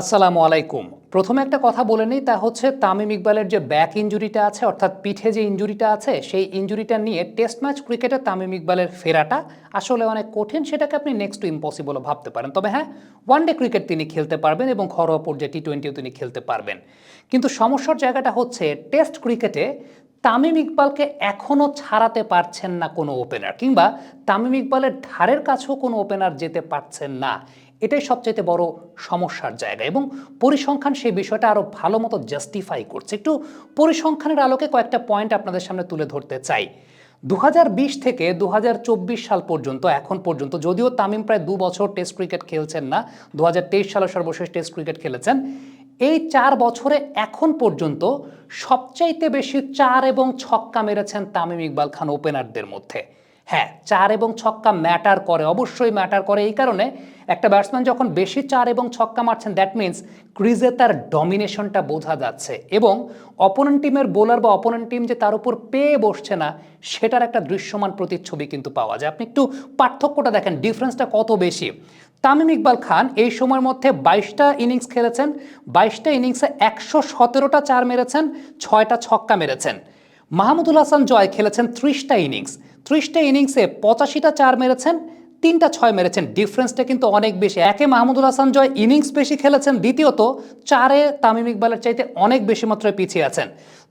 আসসালামু আলাইকুম। প্রথমে একটা কথা বলে নিই, তা হচ্ছে তামিম ইকবালের যে ব্যাক ইঞ্জুরিটা আছে, অর্থাৎ পিঠে যে ইঞ্জুরিটা আছে, সেই ইঞ্জুরিটা নিয়ে টেস্ট ম্যাচ ক্রিকেটে তামিম ইকবালের ফেরাটা আসলে অনেক কঠিন, সেটাকে আপনি নেক্সট টু ইম্পসিবলও ভাবতে পারেন। তবে হ্যাঁ ওয়ান ডে ক্রিকেট তিনি খেলতে পারবেন এবং ঘরোয়া পর্যায়ে টি টোয়েন্টিও তিনি খেলতে পারবেন। কিন্তু সমস্যার জায়গাটা হচ্ছে টেস্ট ক্রিকেটে তামিম ইকবালকে এখনও ছাড়াতে পারছেন না কোনো ওপেনার কিংবা তামিম ইকবালের ধারের কাছেও কোনো ওপেনার যেতে পারছেন না। এটাই সবচাইতে বড় সমস্যার জায়গা এবং পরিসংখ্যান সেই বিষয়টা আরও ভালো মতো জাস্টিফাই করছে। একটু পরিসংখ্যানের আলোকে কয়েকটা পয়েন্ট আপনাদের সামনে তুলে ধরতে চাই। দু হাজার বিশ থেকে দু হাজার চব্বিশ সাল পর্যন্ত, এখন পর্যন্ত, যদিও তামিম প্রায় দু বছর টেস্ট ক্রিকেট খেলছেন না দু হাজার তেইশ সালে সর্বশেষ টেস্ট ক্রিকেট খেলেছেন, এই চার বছরে এখন পর্যন্ত সবচাইতে বেশি চার এবং ছক্কা মেরেছেন তামিম ইকবাল খান ওপেনারদের মধ্যে। হ্যাঁ চার এবং ছক্কা ম্যাটার করে, অবশ্যই ম্যাটার করে এই কারণে একটা ব্যাটসম্যান যখন বেশি চার এবং ছক্কা মারছেন দ্যাট মিন্স ক্রিজে তার ডমিনেশনটা বোঝা যাচ্ছে এবং অপোনেন্ট টিমের বোলার বা অপোনেন্ট টিম যে তার উপর পেয়ে বসছে না, সেটার একটা দৃশ্যমান প্রতিচ্ছবি কিন্তু পাওয়া যায়। আপনি একটু পার্থক্যটা দেখেন ডিফারেন্সটা কত বেশি? তামিম ইকবাল খান এই সময়ের মধ্যে বাইশটা ইনিংস খেলেছেন, বাইশটা ইনিংসে একশো সতেরোটা চার মেরেছেন, ছয়টা ছক্কা মেরেছেন। মাহমুদুল হাসান জয় খেলেছেন ত্রিশটা ইনিংস ত্রিশটা ইনিংসে পঁচাশিটা চার মেরেছেন, তিনটা ছয় মেরেছেন। ডিফারেন্সটা কিন্তু অনেক বেশি। একে মাহমুদুল হাসান জয় ইনিংস বেশি খেলেছেন, দ্বিতীয়ত চারে তামিম ইকবালের চাইতে অনেক বেশি মাত্রায় পিছিয়ে আছেন।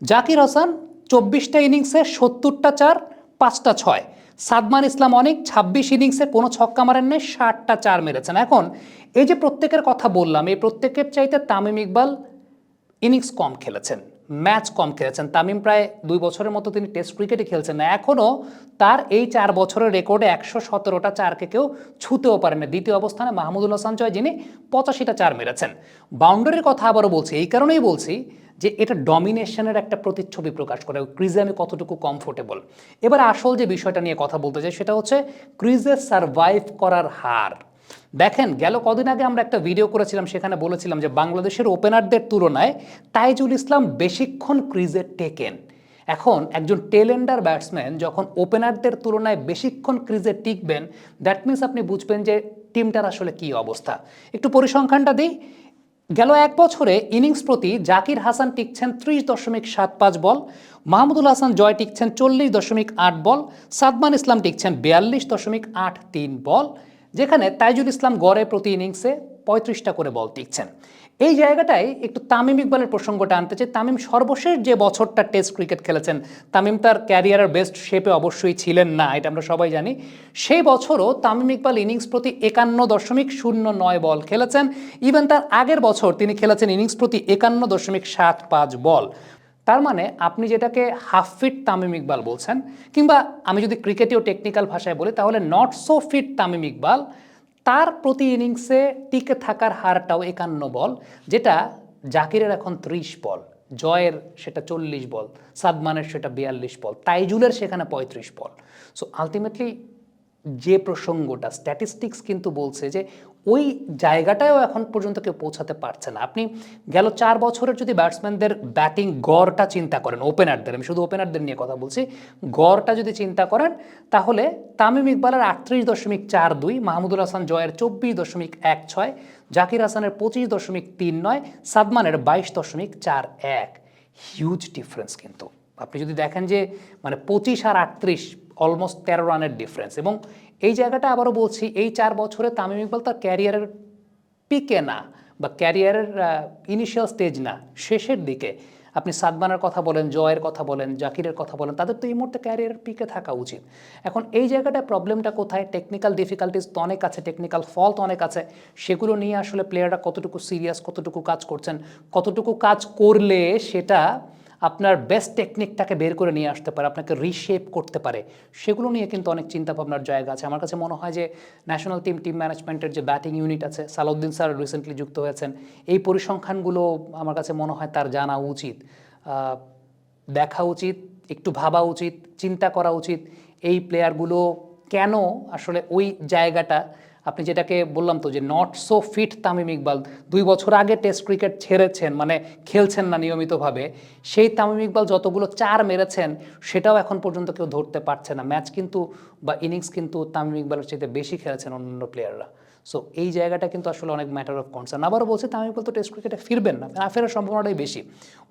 জাকির হাসান চব্বিশটা ইনিংসে সত্তরটা চার, পাঁচটা ছয়। সাদমান ইসলাম অনেক ছাব্বিশ ইনিংসে কোনো ছক্কা মারেন নেই, ষাটটা চার মেরেছেন। এখন এই যে প্রত্যেকের কথা বললাম, এই প্রত্যেকের চাইতে তামিম ইকবাল ইনিংস কম খেলেছেন। ম্যাচ কম খেলেছেন। তামিম প্রায় দুই বছরের মতো তিনি টেস্ট ক্রিকেটে খেলছেন না। এখনও তার এই চার বছরের রেকর্ডে একশো সতেরোটা চারকে কেউ ছুতেও পারে না দ্বিতীয় অবস্থানে মাহমুদুল হাসান জয় যিনি পঁচাশিটা চার মেরেছেন। বাউন্ডারির কথা আবারও বলছি, এই কারণেই বলছি যে এটা ডমিনেশনের একটা প্রতিচ্ছবি প্রকাশ করে। ক্রিজে আমি কতটুকু কমফোর্টেবল এবার আসল যে বিষয়টা নিয়ে কথা বলতে চাই, সেটা হচ্ছে ক্রিজে সারভাইভ করার হার। দেখেন, গেল কদিন আগে আমরা একটা ভিডিও করেছিলাম, সেখানে বলেছিলাম যে বাংলাদেশের ওপেনারদের তুলনায় তাইজুল ইসলাম বেশিক্ষণ ক্রিজে টেকেন। এখন একজন টেলেন্ডার ব্যাটসম্যান যখন ওপেনারদের তুলনায় বেশিক্ষণ ক্রিজে টিকবেন দ্যাট মিন্স আপনি বুঝবেন যে টিমটার আসলে কি অবস্থা। একটু পরিসংখ্যানটা দিই। গেল এক বছরে ইনিংস প্রতি জাকির হাসান টিকছেন ত্রিশ দশমিক সাত পাঁচ বল, মাহমুদুল হাসান জয় টিকছেন চল্লিশ দশমিক আট বল, সাদমান ইসলাম টিকছেন বিয়াল্লিশ দশমিক আট তিন বল যেখানে তাইজুল ইসলাম গড়ে প্রতি ইনিংসে পঁয়ত্রিশটা করে বল টিকছেন। এই জায়গাটায় একটু তামিম ইকবালের প্রসঙ্গটা আনতে চাই। তামিম সর্বশেষ যে বছরটা টেস্ট ক্রিকেট খেলেছেন, তামিম তার ক্যারিয়ারের বেস্ট শেপে অবশ্যই ছিলেন না, এটা আমরা সবাই জানি। সেই বছরও তামিম ইকবাল ইনিংস প্রতি একান্ন দশমিক শূন্য নয় বল খেলেছেন। ইভেন তার আগের বছর তিনি খেলেছেন ইনিংস প্রতি একান্ন দশমিক সাত পাঁচ বল। তার মানে আপনি যেটাকে হাফ ফিট তামিম ইকবাল বলছেন, কিংবা আমি যদি ক্রিকেটেও টেকনিক্যাল ভাষায় বলি, তাহলে not so fit Tamim Iqbal, তার প্রতি ইনিংসে টিকে থাকার হারটাও একান্ন বল, যেটা জাকিরের এখন ত্রিশ বল, জয়ের সেটা চল্লিশ বল, সাদমানের সেটা বিয়াল্লিশ বল, তাইজুলের সেখানে পঁয়ত্রিশ বল। সো আলটিমেটলি যে প্রসঙ্গটা স্ট্যাটিস্টিক্স কিন্তু বলছে যে ওই জায়গাটায়ও এখন পর্যন্ত কেউ পৌঁছাতে পারছে না। আপনি গেল চার বছরের যদি ব্যাটসম্যানদের ব্যাটিং গড়টা চিন্তা করেন ওপেনারদের আমি শুধু ওপেনারদের নিয়ে কথা বলছি, গড়টা যদি চিন্তা করেন, তাহলে তামিম ইকবালের আটত্রিশ দশমিক চার দুই, মাহমুদুল হাসান জয়ের চব্বিশ দশমিক এক ছয়, জাকির হাসানের পঁচিশ দশমিক তিন নয়, সাদমানের বাইশ দশমিক চার এক। হিউজ ডিফারেন্স কিন্তু। আপনি যদি দেখেন যে মানে পঁচিশ আর আটত্রিশ অলমোস্ট তেরো রানের ডিফারেন্স এবং এই জায়গাটা আবারও বলছি, এই চার বছরে তামিম ইকবাল তার ক্যারিয়ারের পিকে না বা ক্যারিয়ারের ইনিশিয়াল স্টেজ না, শেষের দিকে। আপনি সাদমানের কথা বলেন, জয়ের কথা বলেন, জাকিরের কথা বলেন, তাদের তো এই মুহূর্তে ক্যারিয়ারের পিকে থাকা উচিত। এখন এই জায়গাটায় প্রবলেমটা কোথায়? টেকনিক্যাল ডিফিকাল্টিস তো অনেক আছে টেকনিক্যাল ফল্ট অনেক আছে। সেগুলো নিয়ে আসলে প্লেয়াররা কতটুকু সিরিয়াস কতটুকু কাজ করছেন, কতটুকু কাজ করলে সেটা আপনার বেস্ট টেকনিকটাকে বের করে নিয়ে আসতে পারে, আপনাকে রিশেপ করতে পারে। সেগুলো নিয়ে কিন্তু অনেক চিন্তা ভাবনার জায়গা আছে। আমার কাছে মনে হয় যে ন্যাশনাল টিম টিম ম্যানেজমেন্টের যে ব্যাটিং ইউনিট আছে, সালাউদ্দিন স্যার রিসেন্টলি যুক্ত হয়েছেন, এই পরিসংখ্যানগুলো আমার কাছে মনে হয় তার জানা উচিত। দেখা উচিত, একটু ভাবা উচিত, চিন্তা করা উচিত। এই প্লেয়ারগুলো কেন আসলে ওই জায়গাটা আপনি যেটাকে বললাম তো যে not so fit Tamim Iqbal দুই বছর আগে টেস্ট ক্রিকেট ছেড়েছেন মানে খেলছেন না নিয়মিতভাবে, সেই তামিম ইকবাল যতগুলো চার মেরেছেন, সেটাও এখন পর্যন্ত কেউ ধরতে পারছে না। ম্যাচ কিন্তু বা ইনিংস কিন্তু তামিম ইকবালের চাইতে বেশি খেলেছেন অন্যান্য প্লেয়াররা সো এই জায়গাটা কিন্তু আসলে অনেক ম্যাটার অফ কনসার্ন আবারও বলছে, তামিম ইকবাল তো টেস্ট ক্রিকেটে ফিরবেন না না ফেরার সম্ভাবনাটাই বেশি।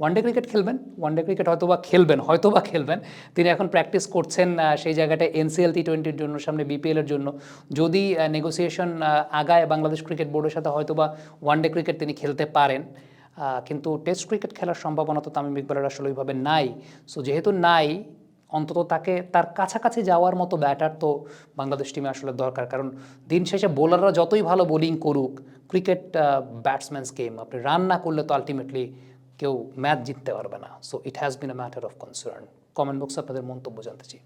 ওয়ানডে ক্রিকেট খেলবেন ওয়ানডে ক্রিকেট হয়তো বা খেলবেন হয়তো বা খেলবেন। তিনি এখন প্র্যাকটিস করছেন সেই জায়গাটায় এনসিএল টি টোয়েন্টির জন্য, সামনে বিপিএল এর জন্য। যদি নেগোসিয়েশন আগায় বাংলাদেশ ক্রিকেট বোর্ডের সাথে হয়তো বা ওয়ানডে ক্রিকেট তিনি খেলতে পারেন। কিন্তু টেস্ট ক্রিকেট খেলার সম্ভাবনা তো তামিম ইকবালের আসলে ওইভাবে নাই। সো যেহেতু নাই অন্তত তাকে, তার কাছাকাছি যাওয়ার মতো ব্যাটার তো বাংলাদেশ টিমে আসলে দরকার। কারণ দিন শেষে বোলাররা যতই ভালো বোলিং করুক ক্রিকেট ব্যাটসম্যান গেম আপনি রান না করলে তো আলটিমেটলি কেউ ম্যাচ জিততে পারবে না। So it has been a matter of concern comment বক্সে আপনাদের মন্তব্য জানতে চাই।